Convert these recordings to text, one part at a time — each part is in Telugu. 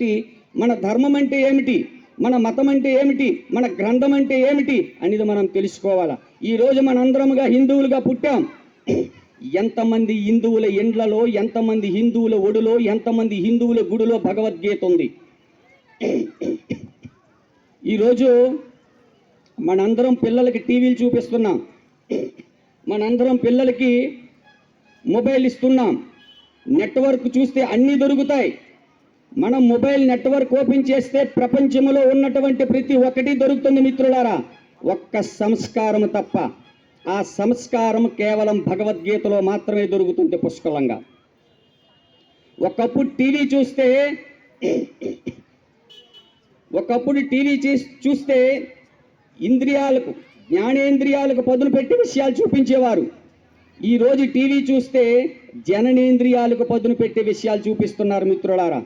కాబట్టి మన ధర్మం అంటే ఏమిటి? మన మతం అంటే ఏమిటి? మన గ్రంథం అంటే ఏమిటి? అనేది మనం తెలుసుకోవాలా. ఈరోజు మనందరముగా హిందువులుగా పుట్టాం. ఎంతమంది హిందువుల ఇండ్లలో ఎంతమంది హిందువుల ఒడిలో ఎంతమంది హిందువుల గుడిలో భగవద్గీత ఉంది. ఈరోజు మనందరం పిల్లలకి టీవీలు చూపిస్తున్నాం. మనందరం పిల్లలకి మొబైల్ ఇస్తున్నాం. నెట్వర్క్ చూస్తే అన్నీ దొరుకుతాయి. మనం మొబైల్ నెట్వర్క్ ఓపెన్ చేస్తే ప్రపంచంలో ఉన్నటువంటి ప్రతి ఒక్కటి దొరుకుతుంది మిత్రులారా. ఒక్క సంస్కారం తప్ప ఆ సంస్కారం కేవలం భగవద్గీతలో మాత్రమే దొరుకుతుంది పుష్కలంగా. ఒకప్పుడు టీవీ చూస్తే ఒకప్పుడు టీవీ చూస్తే ఇంద్రియాలకు జ్ఞానేంద్రియాలకు పదులు పెట్టి విషయాలు చూపించేవారు. ఈ రోజు టీవీ చూస్తే జననేంద్రియాలకు పదును పెట్టే విషయాలు చూపిస్తున్నారు మిత్రులారా.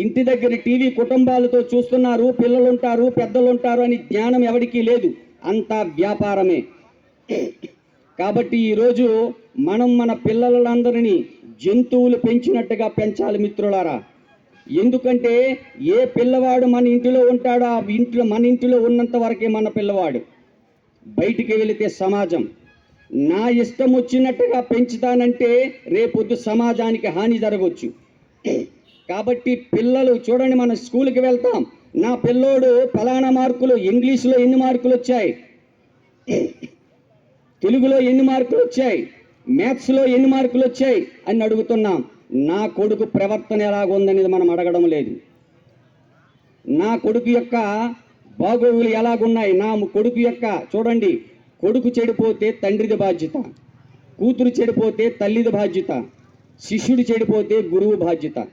ఇంటి దగ్గర టీవీ కుటుంబాలతో చూస్తున్నారు పిల్లలుంటారు పెద్దలుంటారు అని జ్ఞానం ఎవరికీ లేదు. అంతా వ్యాపారమే. కాబట్టి ఈరోజు మనం మన పిల్లలందరినీ జంతువులు పెంచినట్టుగా పెంచాలి మిత్రులారా. ఎందుకంటే ఏ పిల్లవాడు మన ఇంటిలో ఉంటాడో ఆ ఇంట్లో మన ఇంటిలో ఉన్నంత వరకే మన పిల్లవాడు. బయటికి వెళితే సమాజం. నా ఇష్టం వచ్చినట్టుగా పెంచుతానంటే రేపొద్దు సమాజానికి హాని జరగవచ్చు కాబట్టి పిల్లలు చూడండి మనం స్కూల్కి వెళ్తాం. నా పిల్లోడు ఫలానా మార్కులు ఇంగ్లీష్లో ఎన్ని మార్కులు వచ్చాయి? తెలుగులో ఎన్ని మార్కులు వచ్చాయి? మ్యాథ్స్లో ఎన్ని మార్కులు వచ్చాయి? అని అడుగుతున్నాం. నా కొడుకు ప్రవర్తన ఎలాగుందనేది మనం అడగడం లేదు. నా కొడుకు యొక్క బాగోగులు ఎలాగున్నాయి? నా కొడుకు యొక్క చూడండి కొడుకు చెడిపోతే తండ్రిది బాధ్యత కూతురు చెడిపోతే తల్లిది బాధ్యత శిష్యుడు చెడిపోతే గురువు బాధ్యత.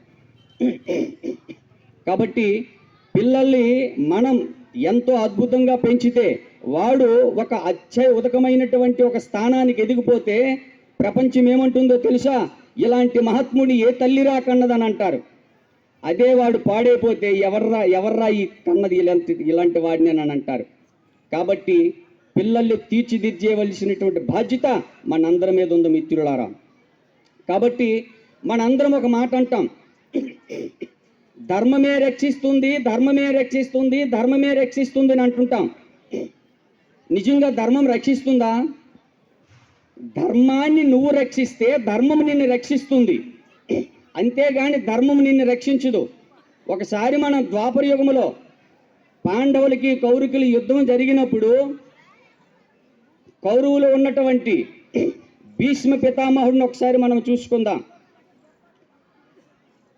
కాబట్టి పిల్లల్ని మనం ఎంతో అద్భుతంగా పెంచితే వాడు ఒక అత్యయుతకమైనటువంటి ఒక స్థానానికి ఎదిగిపోతే ప్రపంచం ఏమంటుందో తెలుసా? ఇలాంటి మహాత్ముడి ఏ తల్లి రాకన్నదని అంటారు. అదే వాడు పాడైపోతే ఎవర్రా ఎవర్రా ఈ కన్నది ఇలాంటి ఇలాంటి వాడిని అని అంటారు. కాబట్టి పిల్లల్ని తీర్చిదిద్దేవలసినటువంటి బాధ్యత మనందరి మీద ఉంది మిత్రులారా. కాబట్టి మనందరం ఒక మాట అంటాం. ధర్మమే రక్షిస్తుంది ధర్మమే రక్షిస్తుంది ధర్మమే రక్షిస్తుంది అని అంటుంటాం. నిజంగా ధర్మం రక్షిస్తుందా? ధర్మాన్ని నువ్వు రక్షిస్తే ధర్మం నిన్ను రక్షిస్తుంది. అంతేగాని ధర్మం నిన్ను రక్షించదు. ఒకసారి మన ద్వాపర యుగములో పాండవులకి కౌరికులు యుద్ధం జరిగినప్పుడు కౌరవులు ఉన్నటువంటి భీష్మ పితామహుడిని ఒకసారి మనం చూసుకుందాం.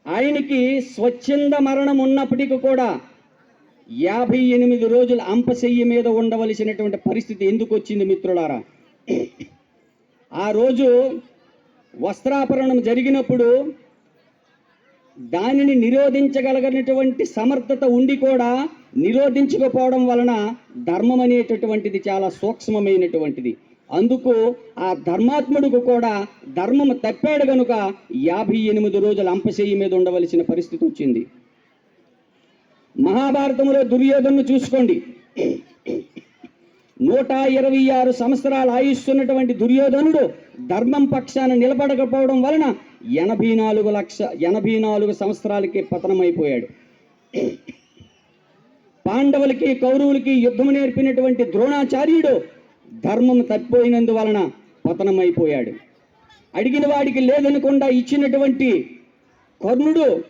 ఆయనకి స్వచ్ఛంద మరణం ఉన్నప్పటికీ కూడా యాభై ఎనిమిది రోజులు అంపశయ్య మీద ఉండవలసినటువంటి పరిస్థితి ఎందుకు వచ్చింది మిత్రులారా? ఆ రోజు వస్త్రాపరణం జరిగినప్పుడు దానిని నిరోధించగలిగినటువంటి సమర్థత ఉండి కూడా నిరోధించకపోవడం వలన ధర్మం అనేటటువంటిది చాలా సూక్ష్మమైనటువంటిది. అందుకు ఆ ధర్మాత్ముడికి కూడా ధర్మం తప్పాడు గనుక యాభై ఎనిమిది రోజులు అంపశయ్య మీద ఉండవలసిన పరిస్థితి వచ్చింది. మహాభారతంలో దుర్యోధను చూసుకోండి. నూట ఇరవై ఆరు సంవత్సరాల ఆయుష్స్తున్నటువంటి దుర్యోధనుడు ధర్మం పక్షాన నిలబడకపోవడం వలన ఎనభై నాలుగు లక్ష ఎనభై నాలుగు సంవత్సరాలకి పతనమైపోయాడు. పాండవులకి కౌరవులకి యుద్ధం నేర్పినటువంటి ద్రోణాచార్యుడు ధర్మం తప్పిపోయినందువలన పతనమైపోయాడు. అడిగిన వాడికి లేదనకుండా ఇచ్చినటువంటి కర్ణుడు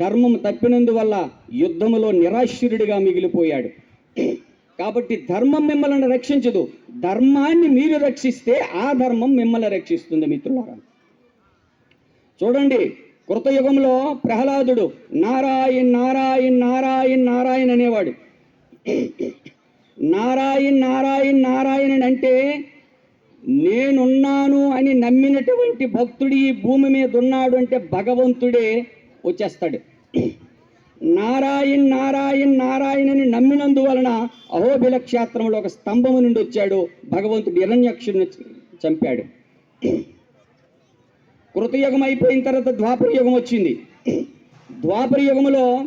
ధర్మం తప్పినందువల్ల యుద్ధములో నిరాశ్రుడిగా మిగిలిపోయాడు. కాబట్టి ధర్మం మిమ్మల్ని రక్షించదు. ధర్మాన్ని మీరు రక్షిస్తే ఆ ధర్మం మిమ్మల్ని రక్షిస్తుంది మిత్రులారా. చూడండి కృతయుగంలో ప్రహ్లాదుడు నారాయణ్ నారాయణ్ నారాయణ్ నారాయణ్ అనేవాడు. నారాయణ్ నారాయణ్ నారాయణ్ అంటే నేనున్నాను అని నమ్మినటువంటి భక్తుడు ఈ భూమి మీద ఉన్నాడు అంటే భగవంతుడే వచ్చేస్తాడు. నారాయణ్ నారాయణ్ నారాయణ్ అని నమ్మినందువలన అహోబిల క్షేత్రంలో ఒక స్తంభము నుండి వచ్చాడు. భగవంతుడు హిరణ్యక్షుడిని చంపాడు. కృతయుగం అయిపోయిన తర్వాత ద్వాపర యుగం వచ్చింది. ద్వాపర యుగములో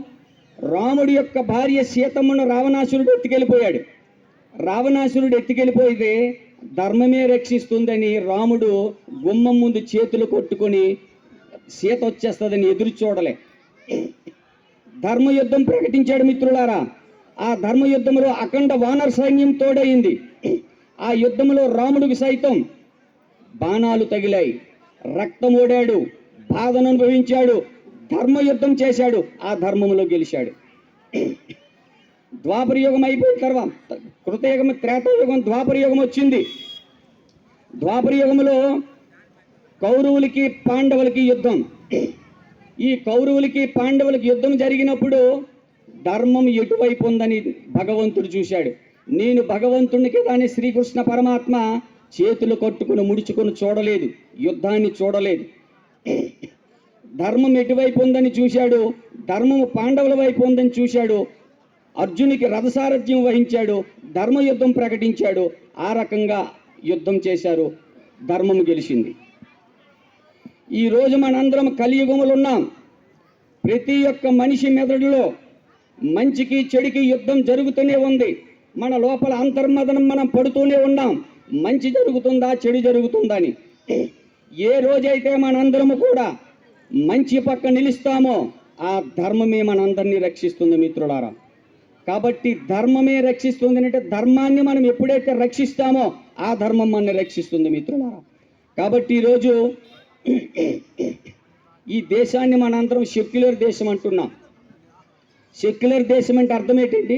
రాముడి యొక్క భార్య సీతమ్మను రావణాసురుడు ఎత్తుకెళ్ళిపోయాడు. రావణాసురుడు ఎత్తుకెళ్ళిపోయితే ధర్మమే రక్షిస్తుందని రాముడు గుమ్మం ముందు చేతులు కొట్టుకొని సీత వచ్చేస్తుందని ఎదురు చూడలే. ధర్మయుద్ధం ప్రకటించాడు మిత్రులారా. ఆ ధర్మయుద్ధంలో అఖండ వానర సైన్యం తోడైంది ఆ యుద్ధంలో రాముడికి సైతం బాణాలు తగిలాయి. రక్తం ఓడాడు బాధను అనుభవించాడు ధర్మయుద్ధం చేశాడు ఆ ధర్మంలో గెలిచాడు. ద్వాపరయుగం అయిపోయిన తర్వాత కృతయుగం త్రేతయుగం ద్వాపరయుగం వచ్చింది ద్వాపరయుగంలో కౌరవులకి పాండవులకి యుద్ధం. ఈ కౌరవులకి పాండవులకి యుద్ధం జరిగినప్పుడు ధర్మం ఎటువైపు ఉందని భగవంతుడు చూశాడు. నేను భగవంతునికి దాని శ్రీకృష్ణ పరమాత్మ చేతులు కట్టుకుని ముడుచుకొని చూడలేదు. యుద్ధాన్ని చూడలేదు. ధర్మం ఎటువైపు ఉందని చూశాడు? ధర్మము పాండవుల వైపు ఉందని చూశాడు. అర్జునికి రథసారథ్యం వహించాడు ధర్మయుద్ధం ప్రకటించాడు ఆ రకంగా యుద్ధం చేశారు ధర్మం గెలిచింది. ఈ రోజు మనందరం కలియుగములు ఉన్నాం. ప్రతి ఒక్క మనిషి మెదడులో మంచికి చెడుకి యుద్ధం జరుగుతూనే ఉంది. మన లోపల అంతర్మదనం మనం పడుతూనే ఉన్నాం. మంచి జరుగుతుందా చెడు జరుగుతుందా అని. ఏ రోజైతే మనందరము కూడా మంచి పక్క నిలుస్తామో ఆ ధర్మమే మనందరినీ రక్షిస్తుంది మిత్రులారా. కాబట్టి ధర్మమే రక్షిస్తుంది అంటే ధర్మాన్ని మనం ఎప్పుడైతే రక్షిస్తామో ఆ ధర్మం మనల్ని రక్షిస్తుంది మిత్రులారా. కాబట్టి ఈరోజు ఈ దేశాన్ని మనందరం సెక్యులర్ దేశం అంటున్నాం. సెక్యులర్ దేశం అంటే అర్థం ఏంటండి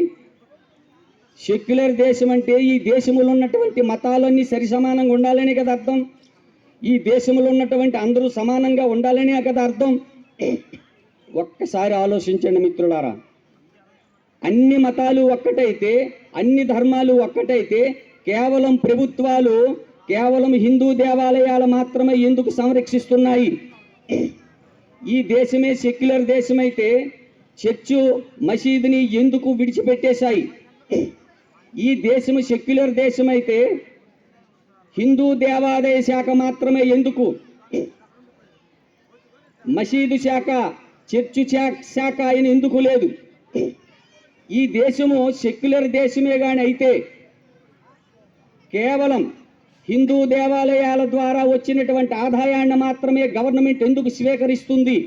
సెక్యులర్ దేశం అంటే ఈ దేశంలో ఉన్నటువంటి మతాలన్నీ సరి సమానంగా ఉండాలనే కదా అర్థం. ఈ దేశంలో ఉన్నటువంటి అందరూ సమానంగా ఉండాలనే కదా అర్థం. ఒక్కసారి ఆలోచించండి మిత్రులారా. అన్ని మతాలు ఒక్కటైతే అన్ని ధర్మాలు ఒక్కటైతే కేవలం ప్రభుత్వాలు కేవలం హిందూ దేవాలయాలు మాత్రమే ఎందుకు సంరక్షిస్తున్నాయి? ఈ దేశమే సెక్యులర్ దేశమైతే చర్చు మసీదుని ఎందుకు విడిచిపెట్టేశాయి? ఈ దేశం సెక్యులర్ దేశమైతే హిందూ దేవాలయ శాఖ మాత్రమే ఎందుకు? మసీదు శాఖ చర్చు శాఖ ఆయన ఎందుకు లేదు? ఈ దేశము సెక్యులర్ దేశమే కానీ అయితే కేవలం హిందూ దేవాలయాల ద్వారా వచ్చినటువంటి ఆదాయాన్ని మాత్రమే గవర్నమెంట్ ఎందుకు స్వీకరిస్తుంది?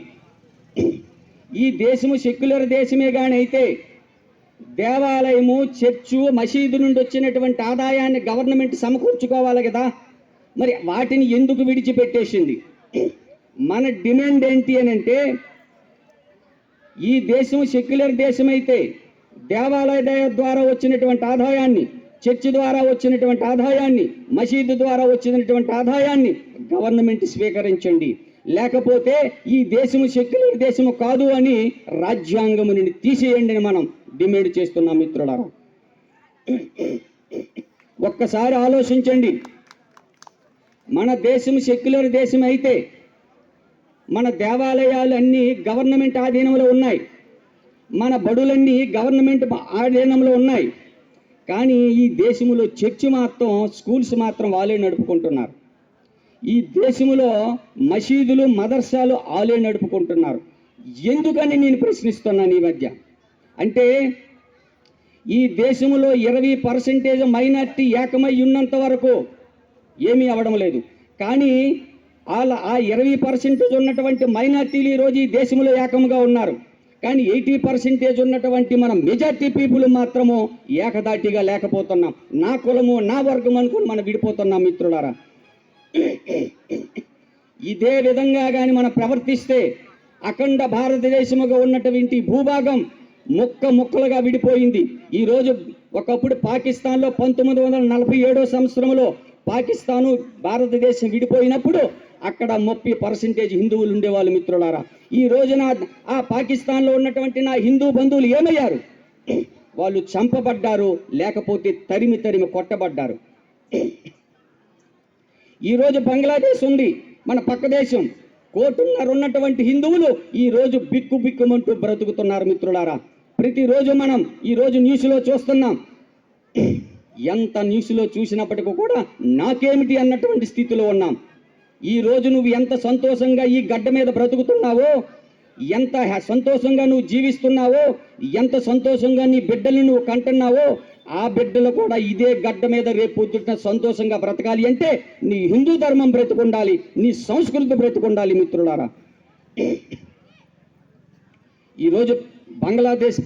ఈ దేశము సెక్యులర్ దేశమే కానీ అయితే దేవాలయము చర్చు మసీదు నుండి వచ్చినటువంటి ఆదాయాన్ని గవర్నమెంట్ సమకూర్చుకోవాలి కదా? మరి వాటిని ఎందుకు విడిచిపెట్టేసింది? మన డిమాండ్ ఏంటి అని అంటే ఈ దేశం సెక్యులర్ దేశం అయితే దేవాలయ ద్వారా వచ్చినటువంటి ఆదాయాన్ని చర్చి ద్వారా వచ్చినటువంటి ఆదాయాన్ని మసీదు ద్వారా వచ్చినటువంటి ఆదాయాన్ని గవర్నమెంట్ స్వీకరించండి. లేకపోతే ఈ దేశము సెక్యులర్ దేశము కాదు అని రాజ్యాంగము నుండి తీసేయండి అని మనం డిమాండ్ చేస్తున్నాం మిత్రులారా. ఒక్కసారి ఆలోచించండి. మన దేశం సెక్యులర్ దేశం అయితే మన దేవాలయాలు అన్నీ గవర్నమెంట్ ఆధీనంలో ఉన్నాయి. మన బడులన్నీ గవర్నమెంట్ ఆధీనంలో ఉన్నాయి. కానీ ఈ దేశంలో చర్చి మాత్రం స్కూల్స్ మాత్రం వాళ్ళే నడుపుకుంటున్నారు. ఈ దేశంలో మసీదులు మదర్సాలు వాళ్ళే నడుపుకుంటున్నారు. ఎందుకని నేను ప్రశ్నిస్తున్నాను ఈ మధ్య? అంటే ఈ దేశంలో ఇరవై పర్సెంటేజ్ మైనార్టీ ఏకమై ఉన్నంత వరకు ఏమీ అవ్వడం లేదు. కానీ వాళ్ళ ఆ ఇరవై పర్సెంటేజ్ ఉన్నటువంటి మైనార్టీలు ఈరోజు ఈ దేశంలో ఏకంగా ఉన్నారు. కానీ ఎయిటీ పర్సెంటేజ్ ఉన్నటువంటి మన మెజార్టీ పీపుల్ మాత్రము ఏకదాటిగా లేకపోతున్నాం. నా కులము నా వర్గం అనుకుని మనం విడిపోతున్నాం మిత్రులారా. ఇదే విధంగా కానీ మనం ప్రవర్తిస్తే అఖండ భారతదేశముగా ఉన్నటువంటి భూభాగం ముక్క ముక్కలుగా విడిపోయింది. ఈరోజు ఒకప్పుడు పాకిస్తాన్లో పంతొమ్మిది వందల నలభై ఏడో సంవత్సరంలో పాకిస్తాను భారతదేశం విడిపోయినప్పుడు అక్కడ ముప్పై పర్సెంటేజ్ హిందువులు ఉండేవాళ్ళు మిత్రులారా. ఈ రోజున ఆ పాకిస్తాన్లో ఉన్నటువంటి నా హిందూ బంధువులు ఏమయ్యారు? వాళ్ళు చంపబడ్డారు లేకపోతే తరిమి తరిమి కొట్టబడ్డారు. ఈరోజు బంగ్లాదేశ్ ఉంది మన పక్క దేశం. కోటున్నర ఉన్నటువంటి హిందువులు ఈ రోజు బిక్కు బిక్కుమంటూ బ్రతుకుతున్నారు మిత్రులారా. ప్రతిరోజు మనం ఈ రోజు న్యూస్లో చూస్తున్నాం. ఎంత న్యూస్లో చూసినప్పటికీ కూడా నాకేమిటి అన్నటువంటి స్థితిలో ఉన్నాం. ఈ రోజు నువ్వు ఎంత సంతోషంగా ఈ గడ్డ మీద బ్రతుకుతున్నావో ఎంత హ్యా- సంతోషంగా నువ్వు జీవిస్తున్నావో ఎంత సంతోషంగా నీ బిడ్డలు నువ్వు కంటున్నావో ఆ బిడ్డలు కూడా ఇదే గడ్డ మీద రేపు పొద్దుట సంతోషంగా బ్రతకాలి అంటే నీ హిందూ ధర్మం బ్రతుకుండాలి నీ సంస్కృతి బ్రతుకుండాలి మిత్రులారా. ఈరోజు బంగ్లాదేశ్